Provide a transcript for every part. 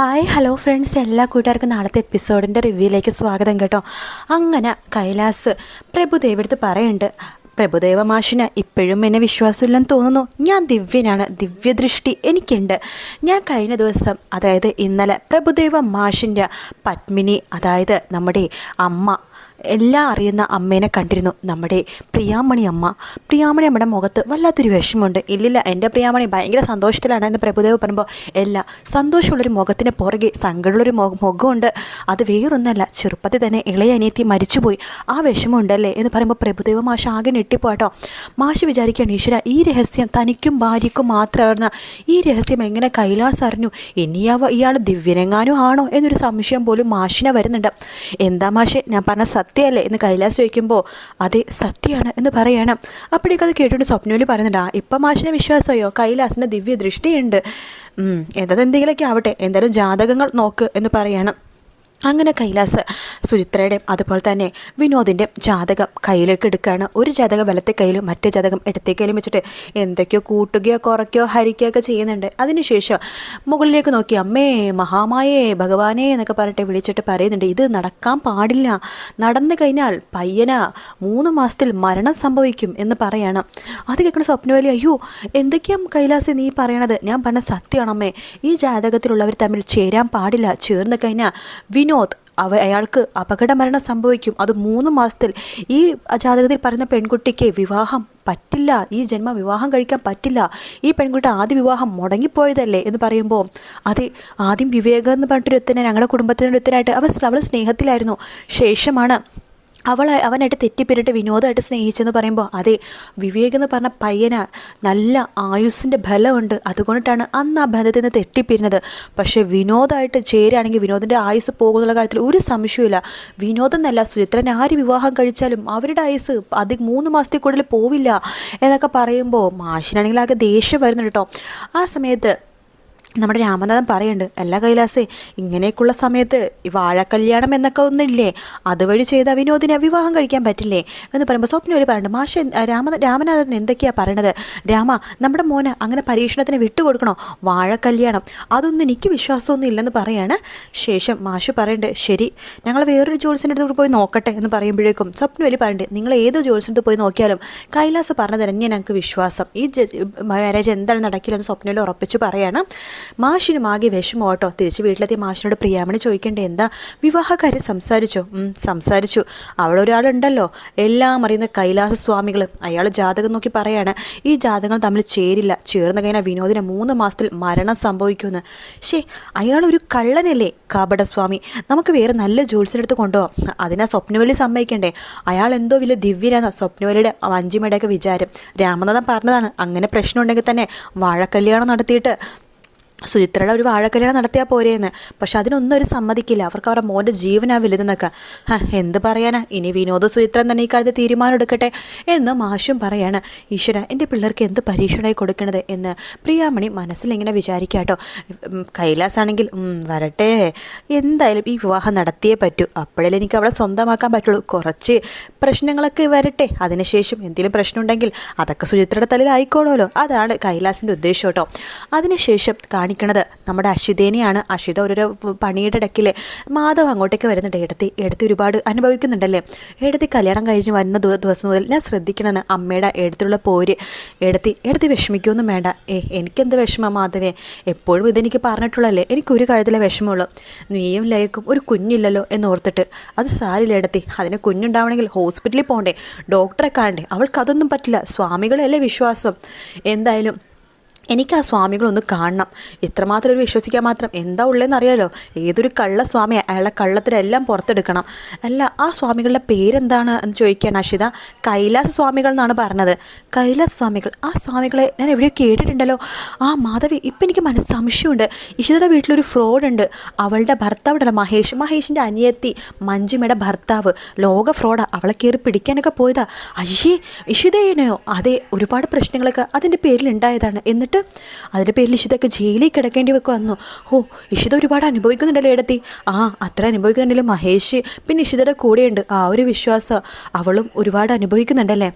Hi hello friends എല്ലാ കൂട്ടുകാർക്കും നാളത്തെ എപ്പിസോഡിന്റെ റിവ്യൂയിലേക്ക് സ്വാഗതം കേട്ടോ. അങ്ങനെ കൈലാസ് പ്രഭുദേവ് എടുത്ത് പറയുന്നുണ്ട് പ്രഭുദേവ മാഷിന് ഇപ്പോഴും എന്നെ വിശ്വാസമില്ലെന്ന് തോന്നുന്നു. ഞാൻ ദിവ്യനാണ്. ദിവ്യദൃഷ്ടി എനിക്കുണ്ട്. ഞാൻ കഴിഞ്ഞ ദിവസം അതായത് ഇന്നലെ പ്രഭുദേവ മാഷിന്റെ പത്മിനി അതായത് നമ്മുടെ അമ്മ എല്ലാം അറിയുന്ന അമ്മേനെ കണ്ടിരുന്നു. നമ്മുടെ പ്രിയാമണി അമ്മ. പ്രിയാമണി അമ്മയുടെ മുഖത്ത് വല്ലാത്തൊരു വിഷമമുണ്ട്. ഇല്ലില്ല എന്റെ പ്രിയാമണി ഭയങ്കര സന്തോഷത്തിലാണ് എന്ന് പ്രഭുദേവ് പറയുമ്പോൾ എല്ലാ സന്തോഷമുള്ളൊരു മുഖത്തിന് പുറകെ സങ്കടമുള്ളൊരു മുഖ മുഖമുണ്ട്. അത് വേറൊന്നല്ല ചെറുപ്പത്തിൽ തന്നെ ഇളയ അനിയത്തി മരിച്ചുപോയി. ആ വിഷമമുണ്ടല്ലേ? എന്ന് പറയുമ്പോൾ പ്രഭുദേവ് മാഷ ആകെ ഞെട്ടിപ്പോട്ടോ. മാഷ് വിചാരിക്കുകയാണ് ഈശ്വര ഈ രഹസ്യം തനിക്കും ഭാര്യയ്ക്കും മാത്രമായിരുന്ന ഈ രഹസ്യം എങ്ങനെ കൈലാസ് അറിഞ്ഞു? ഇനിയാവ ഇയാൾ ദിവ്യനെങ്ങാനും ആണോ? എന്നൊരു സംശയം പോലും മാഷിനെ വരുന്നുണ്ട്. എന്താ മാഷെ ഞാൻ പറഞ്ഞ സത്യമല്ലേ എന്ന് കൈലാസ് ചോദിക്കുമ്പോൾ അതെ സത്യമാണ് എന്ന് പറയണം. അപ്പോഴേക്കും അത് കേട്ടിട്ട് സ്വപ്നോലി പറയുന്നുണ്ട് ആ ഇപ്പം മാഷിനെ വിശ്വാസമായോ? കൈലാസിന് ദിവ്യ ദൃഷ്ടിയുണ്ട് എന്തതെന്തെങ്കിലുമൊക്കെ ആവട്ടെ എന്തായാലും ജാതകങ്ങൾ നോക്ക് എന്ന് പറയണം. അങ്ങനെ കൈലാസ് സുചിത്രയുടെയും അതുപോലെ തന്നെ വിനോദിന്റെ ജാതകം കയ്യിലേക്ക് എടുക്കുകയാണ്. ഒരു ജാതകം വലത്തെ കയ്യിലും മറ്റേ ജാതകം ഇടത്തെ കയ്യിലും വെച്ചിട്ട് എന്തൊക്കെയോ കൂട്ടുകയോ കുറയ്ക്കുകയോ ഹരിക്കുകയോ ഒക്കെ ചെയ്യുന്നുണ്ട്. അതിനുശേഷം മുകളിലേക്ക് നോക്കി അമ്മേ മഹാമായേ ഭഗവാനേ എന്നൊക്കെ പറഞ്ഞിട്ട് വിളിച്ചിട്ട് പറയുന്നുണ്ട്. ഇത് നടക്കാൻ പാടില്ല. നടന്നു കഴിഞ്ഞാൽ പയ്യന മൂന്ന് മാസത്തിൽ മരണം സംഭവിക്കും എന്ന് പറയണം. അത് കേൾക്കുന്ന സ്വപ്നവലി അയ്യോ എന്തൊക്കെയാണ് കൈലാസ് നീ പറയണത്? ഞാൻ പറഞ്ഞ സത്യമാണ് അമ്മേ ഈ ജാതകത്തിലുള്ളവർ തമ്മിൽ ചേരാൻ പാടില്ല. ചേർന്ന് കഴിഞ്ഞാൽ വിനോദ് അവ അയാൾക്ക് അപകടമരണം സംഭവിക്കും. അത് മൂന്ന് മാസത്തിൽ. ഈ ജാതകത്തിൽ പറയുന്ന പെൺകുട്ടിക്ക് വിവാഹം പറ്റില്ല. ഈ ജന്മ വിവാഹം കഴിക്കാൻ പറ്റില്ല. ഈ പെൺകുട്ടി ആദ്യ വിവാഹം മുടങ്ങിപ്പോയതല്ലേ എന്ന് പറയുമ്പോൾ അത് ആദ്യം വിവേകം എന്ന് പറഞ്ഞിട്ടൊരുത്തനെ ഞങ്ങളുടെ കുടുംബത്തിനൊരുത്തനായിട്ട് അവൾ അവൾ സ്നേഹത്തിലായിരുന്നു. ശേഷമാണ് അവൾ അവനായിട്ട് തെറ്റിപ്പിരിട്ട് വിനോദമായിട്ട് സ്നേഹിച്ചെന്ന് പറയുമ്പോൾ അതെ വിവേക് എന്ന് പറഞ്ഞ പയ്യന നല്ല ആയുസ്സിന്റെ ബലമുണ്ട്. അതുകൊണ്ടിട്ടാണ് അന്ന് ആ ബന്ധത്തിൽ നിന്ന് തെറ്റിപ്പിരിഞ്ഞത്. പക്ഷേ വിനോദമായിട്ട് ചേരുകയാണെങ്കിൽ വിനോദിന്റെ ആയുസ് പോകുന്നുള്ള കാര്യത്തിൽ ഒരു സംശയമില്ല വിനോദം എന്നല്ല സുചിത്രൻ ആര് വിവാഹം കഴിച്ചാലും അവരുടെ ആയുസ് അധികം മൂന്ന് മാസത്തിൽ കൂടുതൽ പോവില്ല എന്നൊക്കെ പറയുമ്പോൾ മാഷിനാണെങ്കിൽ ആകെ ദേഷ്യം വരുന്നുണ്ട് കേട്ടോ. ആ സമയത്ത് നമ്മുടെ രാമനാഥൻ പറയുന്നുണ്ട് അല്ല കൈലാസേ ഇങ്ങനെയൊക്കെയുള്ള സമയത്ത് വാഴക്കല്യാണം എന്നൊക്കെ ഒന്നില്ലേ? അതുവഴി ചെയ്ത വിനോദിനെ വിവാഹം കഴിക്കാൻ പറ്റില്ലേ? എന്ന് പറയുമ്പോൾ സ്വപ്നവലി പറയുന്നുണ്ട് മാഷ രാമ രാമനാഥൻ എന്തൊക്കെയാണ് പറയണത്? രാമ നമ്മുടെ മോന് അങ്ങനെ പരീക്ഷണത്തിന് വിട്ടുകൊടുക്കണോ വാഴക്കല്യാണം അതൊന്നും എനിക്ക് വിശ്വാസമൊന്നും ഇല്ലെന്ന് പറയാണ്. ശേഷം മാഷ് പറയുന്നുണ്ട് ശരി ഞങ്ങൾ വേറൊരു ജോത്സ്യന്റെ അടുത്ത് പോയി നോക്കട്ടെ എന്ന് പറയുമ്പോഴേക്കും സ്വപ്നവലി പറയുന്നുണ്ട് നിങ്ങൾ ഏത് ജോത്സ്യന്റെ പോയി നോക്കിയാലും കൈലാസ് പറഞ്ഞത് തന്നെ ഞങ്ങൾക്ക് വിശ്വാസം? ഈ മാരേജ് എന്താണ് നടക്കില്ലെന്ന് സ്വപ്നയിൽ ഉറപ്പിച്ച് പറയാണ്. മാഷിനും ആകെ വിഷമം കേട്ടോ തിരിച്ച് വീട്ടിലെത്തി മാഷിനോട് പ്രിയാമണി ചോദിക്കേണ്ടത് എന്താ? വിവാഹക്കാരെ സംസാരിച്ചോ? സംസാരിച്ചു. അവിടെ ഒരാളുണ്ടല്ലോ. എല്ലാം അറിയുന്ന കൈലാസ സ്വാമികൾ അയാൾ ജാതകം നോക്കി പറയാണ് ഈ ജാതകങ്ങൾ തമ്മിൽ ചേരില്ല. ചേർന്ന് കഴിഞ്ഞാൽ വിനോദിന് മൂന്ന് മാസത്തിൽ മരണം സംഭവിക്കുമെന്ന്. ശേ ഒരു കള്ളനല്ലേ? കാബടസ്വാമി നമുക്ക് വേറെ നല്ല ജോത്സ്യനെടുത്ത് കൊണ്ടുപോകാം അതിനാ സ്വപ്നവലി സമ്മതിക്കണ്ടേ? അയാൾ എന്തോ വലിയ ദിവ്യനാണ്. സ്വപ്നവലിയുടെ അഞ്ചുമയുടെയൊക്കെ വിചാരം. രാമനാഥൻ പറഞ്ഞതാണ് അങ്ങനെ പ്രശ്നം ഉണ്ടെങ്കിൽ തന്നെ വാഴക്കല്യാണം നടത്തിയിട്ട് സുചിത്രയുടെ ഒരു വാഴക്കല്യാണം നടത്തിയാൽ പോരേന്ന്. പക്ഷെ അതിനൊന്നും ഒരു സമ്മതിക്കില്ല. അവർക്ക് അവരുടെ മോന്റെ ജീവനാ വലുതെന്നൊക്കെ. എന്ത് പറയാനാ? ഇനി വിനോദ സുചിത്രൻ തന്നെ ഈ കാര്യത്തിൽ തീരുമാനം എടുക്കട്ടെ എന്ന് മാഷും പറയാണ്. ഈശ്വര എന്റെ പിള്ളേർക്ക് എന്ത് പരീക്ഷണമായി കൊടുക്കണത് എന്ന് പ്രിയാമണി മനസ്സിലിങ്ങനെ വിചാരിക്കാട്ടോ. കൈലാസാണെങ്കിൽ വരട്ടെ. എന്തായാലും ഈ വിവാഹം നടത്തിയേ പറ്റൂ. അപ്പോഴേ എനിക്ക് അവിടെ സ്വന്തമാക്കാൻ പറ്റുള്ളൂ. കുറച്ച് പ്രശ്നങ്ങളൊക്കെ വരട്ടെ. അതിനുശേഷം എന്തെങ്കിലും പ്രശ്നമുണ്ടെങ്കിൽ അതൊക്കെ സുചിത്രയുടെ തലയിൽ ആയിക്കോളുമല്ലോ അതാണ് കൈലാസിന്റെ ഉദ്ദേശം കേട്ടോ. അതിനുശേഷം കാണിക്കണത്. നമ്മുടെ അശ്വിതേനെയാണ്. അശ്വിത ഒരു പണിയുടെ ഇടയ്ക്കിൽ മാധവ് അങ്ങോട്ടേക്ക് വരുന്നുണ്ട്. എടുത്തി എടുത്തി ഒരുപാട് അനുഭവിക്കുന്നുണ്ടല്ലേ? എടുത്തി കല്യാണം കഴിഞ്ഞ് വരുന്ന ദിവസം മുതൽ ഞാൻ ശ്രദ്ധിക്കണമെന്ന് അമ്മയുടെ എടുത്തുള്ള പോര്. എടുത്തി എടുത്തി വിഷമിക്കൊന്നും വേണ്ട. ഏ എനിക്കെന്ത് വിഷമം മാധവേ? എപ്പോഴും ഇതെനിക്ക് പറഞ്ഞിട്ടുള്ളല്ലേ എനിക്കൊരു കാര്യത്തിലെ വിഷമമുള്ളൂ. നീയും ലയക്കും ഒരു കുഞ്ഞില്ലല്ലോ എന്നോർത്തിട്ട് അത് സാരില്ല എടുത്തി. അതിന് കുഞ്ഞുണ്ടാവണമെങ്കിൽ ഹോസ്പിറ്റലിൽ പോകണ്ടേ ഡോക്ടറെ കാണണ്ടേ? അവൾക്ക് അതൊന്നും പറ്റില്ല. സ്വാമികളല്ലേ വിശ്വാസം? എന്തായാലും എനിക്ക് ആ സ്വാമികളൊന്ന് കാണണം. ഇത്രമാത്രം ഒരു വിശ്വസിക്കാൻ മാത്രം? എന്താ ഉള്ളതെന്ന് അറിയാലോ? ഏതൊരു കള്ള സ്വാമി അയാളെ കള്ളത്തിലെല്ലാം പുറത്തെടുക്കണം. അല്ല ആ സ്വാമികളുടെ പേരെന്താണ് എന്ന് ചോദിക്കുകയാണ് അഷിത? കൈലാസ സ്വാമികൾ എന്നാണ് പറഞ്ഞത്. കൈലാസ സ്വാമികൾ ആ സ്വാമികളെ ഞാൻ എവിടെയോ കേട്ടിട്ടുണ്ടല്ലോ. ആ മാധവി ഇപ്പം എനിക്ക് മനസ്സ് സംശയമുണ്ട്. ഇഷിതയുടെ വീട്ടിലൊരു ഫ്രോഡ് ഉണ്ട് അവളുടെ ഭർത്താവുണ്ടല്ലോ മഹേഷ്. മഹേഷിന്റെ അനിയത്തി മഞ്ജുമയുടെ ഭർത്താവ്. ലോക ഫ്രോഡാ. അവളെ കയറി പിടിക്കാനൊക്കെ പോയതാ. അയ്യേ ഇഷിതേനെയോ? അതെ ഒരുപാട് പ്രശ്നങ്ങളൊക്കെ അതിന്റെ പേരിൽ ഉണ്ടായതാണ് എന്നിട്ട് അതിന്റെ പേരിൽ ഇഷിതൊക്കെ ജയിലിൽ കിടക്കേണ്ടി വെക്കുക വന്നു ഓ ഇഷിത ഒരുപാട് അനുഭവിക്കുന്നുണ്ടല്ലോ ഇടത്തി ആ അത്ര അനുഭവിക്കുന്നുണ്ടല്ലോ മഹേഷ്. പിന്നെ ഇഷിതയുടെ കൂടെയുണ്ട്. ആ ഒരു വിശ്വാസം അവളും ഒരുപാട് അനുഭവിക്കുന്നുണ്ടല്ലേ?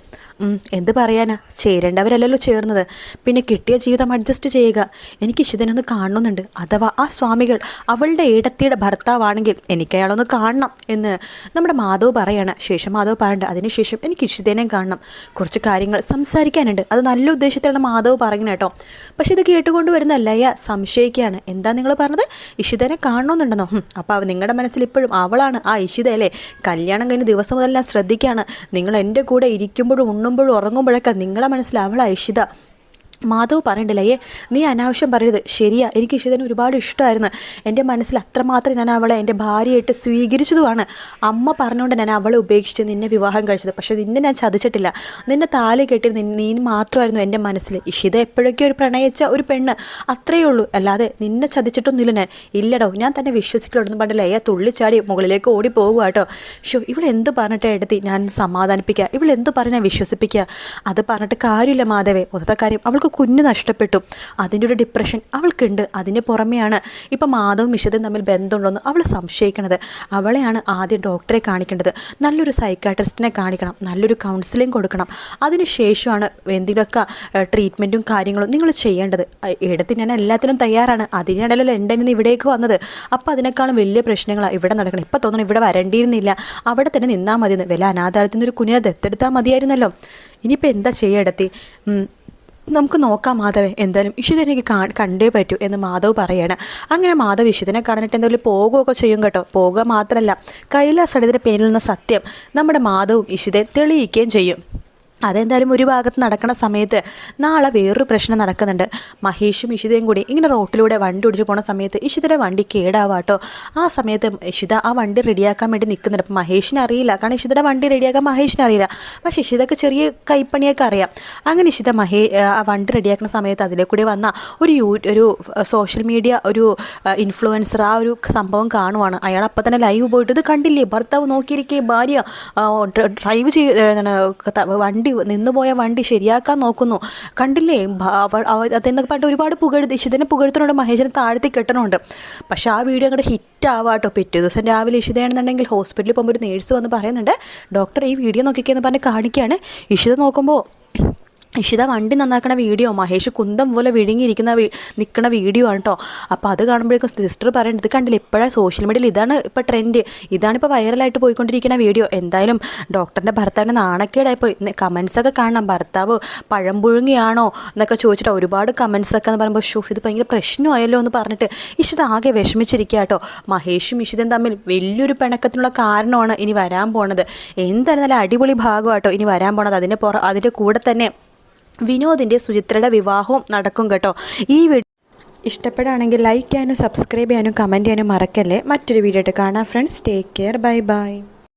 എന്ത് പറയാനാ? ചേരേണ്ടവരല്ലല്ലോ ചേർന്നത്. പിന്നെ കിട്ടിയ ജീവിതം അഡ്ജസ്റ്റ് ചെയ്യുക. എനിക്ക് ഇഷിതനൊന്ന് കാണണമെന്നുണ്ട് അഥവാ ആ സ്വാമികൾ അവളുടെ ഏടത്തിയുടെ ഭർത്താവാണെങ്കിൽ എനിക്ക് അയാളൊന്ന് കാണണം എന്ന് നമ്മുടെ മാധവ് പറയാണ്. ശേഷം മാധവ് പറയണ്ട. അതിനുശേഷം എനിക്ക് ഇഷിതേനെ കാണണം. കുറച്ച് കാര്യങ്ങൾ സംസാരിക്കാനുണ്ട്. അത് നല്ല ഉദ്ദേശത്തിലാണ് മാധവ് പറയുന്നത് കേട്ടോ. പക്ഷെ ഇത് കേട്ടുകൊണ്ട് വരുന്ന ലയ സംശയിക്കുകയാണ്. എന്താ നിങ്ങൾ പറഞ്ഞത്? ഇഷിതനെ കാണണമെന്നുണ്ടെന്നോ അപ്പോൾ നിങ്ങളുടെ മനസ്സിൽ ഇപ്പോഴും അവളാണ് ആ ഇഷിത അല്ലേ കല്യാണം കഴിഞ്ഞ ദിവസം മുതൽ ഞാൻ ശ്രദ്ധിക്കുകയാണ്. നിങ്ങൾ എന്റെ കൂടെ ഇരിക്കുമ്പോഴും ഉണ്ണുമ്പോഴും ഉറങ്ങുമ്പോഴൊക്കെ നിങ്ങളുടെ മനസ്സിൽ അവൾ ഇഷിത മാധവ് പറയണ്ടില്ല ഏ നീ അനാവശ്യം പറയരുത്. ശരിയാ എനിക്ക് ഇഷിതനെ ഒരുപാട് ഇഷ്ടമായിരുന്നു. എന്റെ മനസ്സിൽ അത്രമാത്രം ഞാൻ അവളെ എന്റെ ഭാര്യയായിട്ട് സ്വീകരിച്ചതുമാണ്. അമ്മ പറഞ്ഞുകൊണ്ട് ഞാൻ അവളെ ഉപേക്ഷിച്ച് നിന്നെ വിവാഹം കഴിച്ചത്. പക്ഷേ നിന്നെ ഞാൻ ചതിച്ചിട്ടില്ല. നിന്നെ താലി കെട്ടി നീ മാത്രമായിരുന്നു എന്റെ മനസ്സിൽ. ഇഷിത എപ്പോഴൊക്കെ ഒരു പ്രണയിച്ച ഒരു പെണ്ണ്. അത്രയേ ഉള്ളൂ. അല്ലാതെ നിന്നെ ചതിച്ചിട്ടൊന്നുമില്ല ഞാൻ. ഇല്ലടോ ഞാൻ തന്നെ വിശ്വസിക്കുള്ളൂ പണ്ടില്ല. ഏ തുള്ളിച്ചാടി മുകളിലേക്ക് ഓടി പോകുക കേട്ടോ ഷോ ഇവളെന്ത് പറഞ്ഞിട്ട് എടുത്തി? ഞാൻ സമാധാനിപ്പിക്കുക. ഇവളെന്ത് പറഞ്ഞാൽ വിശ്വസിപ്പിക്കുക? അത് പറഞ്ഞിട്ട് കാര്യമില്ല മാധവേ. ഒന്നത്തെ കാര്യം അവൾക്ക് കുഞ്ഞ് നഷ്ടപ്പെട്ടു. അതിന്റെ ഒരു ഡിപ്രഷൻ അവൾക്കുണ്ട്. അതിന് പുറമെയാണ് ഇപ്പം മാധവും മിഷതും തമ്മിൽ ബന്ധമുണ്ടോയെന്ന് അവൾ സംശയിക്കണത്. അവളെയാണ് ആദ്യം ഡോക്ടറെ കാണിക്കേണ്ടത്. നല്ലൊരു സൈക്കാട്രിസ്റ്റിനെ കാണിക്കണം. നല്ലൊരു കൗൺസിലിംഗ് കൊടുക്കണം. അതിന് ശേഷമാണ് എന്തെങ്കിലുമൊക്കെ ട്രീറ്റ്മെന്റും കാര്യങ്ങളും നിങ്ങൾ ചെയ്യേണ്ടത്. എടുത്ത് ഞാൻ എല്ലാത്തിനും തയ്യാറാണ്. അതിനിടയിൽ എന്റെ നിന്ന് ഇവിടേക്ക് വന്നത്. അപ്പോൾ അതിനേക്കാളും വലിയ പ്രശ്നങ്ങളാണ് ഇവിടെ നടക്കണം. ഇപ്പോൾ തോന്നണം ഇവിടെ വരേണ്ടിയിരുന്നില്ല. അവിടെ തന്നെ നിന്നാൽ മതിയെന്ന്. വില അനാഥാലത്തിൽ നിന്ന് ഒരു കുഞ്ഞിനെ ദത്തെടുത്താൽ മതിയായിരുന്നല്ലോ. ഇനിയിപ്പോൾ എന്താ ചെയ്യടത്തി നമുക്ക് നോക്കാം മാധവ് എന്തായാലും ഇഷിത എനിക്ക് കണ്ടേ പറ്റൂ എന്ന് മാധവ് പറയാണ്. അങ്ങനെ മാധവ് ഇഷിതനെ കാണാനിട്ട് എന്തെങ്കിലും പോകുകയൊക്കെ ചെയ്യും കേട്ടോ. പോകുക മാത്രമല്ല കൈലാസടിതിന്റെ പേരിൽ നിന്ന് സത്യം നമ്മുടെ മാധവും ഇഷിതയും തെളിയിക്കുകയും ചെയ്യും. അതെന്തായാലും ഒരു ഭാഗത്ത് നടക്കുന്ന സമയത്ത് നാളെ വേറൊരു പ്രശ്നം നടക്കുന്നുണ്ട്. മഹേഷും ഇഷിതയും കൂടി ഇങ്ങനെ റോട്ടിലൂടെ വണ്ടി ഓടിച്ചു പോണ സമയത്ത് ഇഷിതയുടെ വണ്ടി കേടാവാട്ടോ ആ സമയത്ത് ഇഷിത ആ വണ്ടി റെഡിയാക്കാൻ വേണ്ടി നിൽക്കുന്നുണ്ട് അപ്പം മഹേഷിന് അറിയില്ല. കാരണം ഇഷിതയുടെ വണ്ടി റെഡിയാക്കാൻ മഹേഷിന് അറിയില്ല. പക്ഷേ ഇഷിതക്ക് ചെറിയ കൈപ്പണിയൊക്കെ അറിയാം. അങ്ങനെ ഇഷിത മഹേ ആ വണ്ടി റെഡിയാക്കുന്ന സമയത്ത് അതിലെ കൂടി വന്ന ഒരു യൂ ഒരു സോഷ്യൽ മീഡിയ ഒരു ഇൻഫ്ലുവൻസർ ആ ഒരു സംഭവം കാണുവാണ്. അയാൾ അപ്പം തന്നെ ലൈവ് പോയിട്ട് ഇത് കണ്ടില്ലേ? ഭർത്താവ് നോക്കിയിരിക്കേ ഭാര്യ ഡ്രൈവ് ചെയ്ത് വണ്ടി നിന്നുപോയ വണ്ടി ശരിയാക്കാൻ നോക്കുന്നു. കണ്ടില്ലേ? അതെന്നൊക്കെ പറഞ്ഞിട്ട് ഒരുപാട് പുകഴ്ത്തി ഇഷിതനെ പുകഴ്ത്തുന്നുണ്ട് മഹേഷിനെ താഴ്ത്തി കെട്ടണമുണ്ട് പക്ഷെ ആ വീഡിയോ അങ്ങോട്ട് ഹിറ്റ് ആവാട്ടോ. പിറ്റേ ദിവസം രാവിലെ ഇഷിതയാണെന്നുണ്ടെങ്കിൽ ഹോസ്പിറ്റലിൽ പോകുമ്പോൾ ഒരു നേഴ്സ് വന്ന് പറയുന്നുണ്ട് ഡോക്ടർ ഈ വീഡിയോ നോക്കിക്കെന്ന് പറഞ്ഞ് കാണിക്കുകയാണ് ഇഷിത നോക്കുമ്പോൾ ഇഷിത വണ്ടി നന്നാക്കണ വീഡിയോ മഹേഷ് കുന്തം പോലെ വിഴുങ്ങിയിരിക്കുന്ന നിൽക്കുന്ന വീഡിയോ ആണ് കേട്ടോ അപ്പോൾ അത് കാണുമ്പോഴേക്കും സിസ്റ്റർ പറയേണ്ടത് കണ്ടില്ല? ഇപ്പോഴാണ് സോഷ്യൽ മീഡിയയിൽ ഇതാണ് ഇപ്പോൾ ട്രെൻഡ് ഇതാണ് ഇപ്പോൾ വൈറലായിട്ട് പോയിക്കൊണ്ടിരിക്കുന്ന വീഡിയോ. എന്തായാലും ഡോക്ടറിന്റെ ഭർത്താവിന്റെ നാണക്കേടായിപ്പോയി കമൻസൊക്കെ കാണണം. ഭർത്താവ് പഴം പുഴുങ്ങിയാണോ എന്നൊക്കെ ചോദിച്ചിട്ട് ഒരുപാട് കമൻസൊക്കെ എന്ന് പറയുമ്പോൾ ഷൂ ഇത് ഭയങ്കര പ്രശ്നമായല്ലോ എന്ന് പറഞ്ഞിട്ട് ഇഷിത ആകെ വിഷമിച്ചിരിക്കുക കേട്ടോ മഹേഷും ഇഷിതയും തമ്മിൽ വലിയൊരു പിണക്കത്തിനുള്ള കാരണമാണ് ഇനി വരാൻ പോണത്. എന്തായാലും നല്ല അടിപൊളി ഭാഗമാട്ടോ ഇനി വരാൻ പോണത്. അതിന്റെ പുറ അതിന്റെ കൂടെ തന്നെ വിനോദിന്റെ സുചിത്രയുടെ വിവാഹവും നടക്കും കേട്ടോ. ഈ വീഡിയോ ഇഷ്ടപ്പെടുകയാണെങ്കിൽ ലൈക്ക് ചെയ്യാനും സബ്സ്ക്രൈബ് ചെയ്യാനും കമന്റ് ചെയ്യാനും മറക്കല്ലേ. മറ്റൊരു വീഡിയോ ആയിട്ട് കാണാം friends take care bye bye